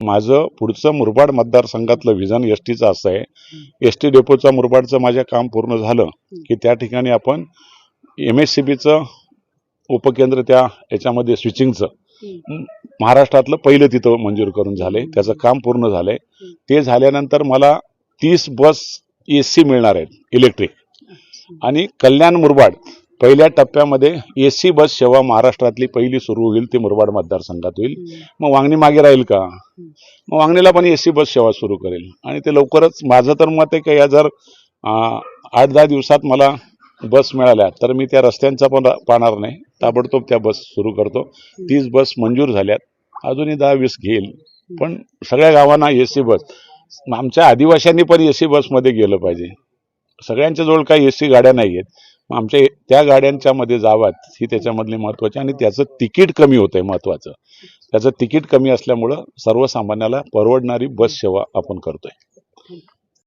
माझं पुढचं मुरबाड मतदारसंघातलं विजन एस टीचं असं आहे. एस टी डेपोचा मुरबाडचं माझं काम पूर्ण झालं की त्या ठिकाणी आपण एम एस सी बीचं उपकेंद्र त्या याच्यामध्ये स्विचिंगचं महाराष्ट्रातलं पहिलं तिथं मंजूर करून झालंय त्याचं काम पूर्ण झालंय. ते झाल्यानंतर मला तीस बस ए सी मिळणार आहेत इलेक्ट्रिक. आणि कल्याण मुरबाड पहिल्या टप्प्यामध्ये ए सी बस सेवा महाराष्ट्रातली पहिली सुरू होईल ती मुरबाड मतदारसंघात होईल. मग वांगणी मागे राहील का? मग वांगणीला पण एस सी बस सेवा सुरू करेल. आणि ते लवकरच माझं तर मत आहे की या जर आठ दहा दिवसात मला बस मिळाल्या तर मी त्या रस्त्यांचा पण पाहणार नाही. ताबडतोब त्या बस सुरू करतो. तीस बस मंजूर झाल्यात. अजूनही दहा वीस घेईल. पण सगळ्या गावांना ए सी बस. आमच्या आदिवासींनी पण ए सी बसमध्ये गेलं पाहिजे. सगळ्यांच्या जवळ काही ए सी गाड्या नाही आहेत आमच्या त्या गाड्यांच्या मध्ये जावात ही त्याच्यामधली महत्वाची आणि त्याचं तिकीट कमी होतंय महत्वाचं. त्याचं तिकीट कमी असल्यामुळं सर्वसामान्याला परवडणारी बस सेवा आपण करतोय.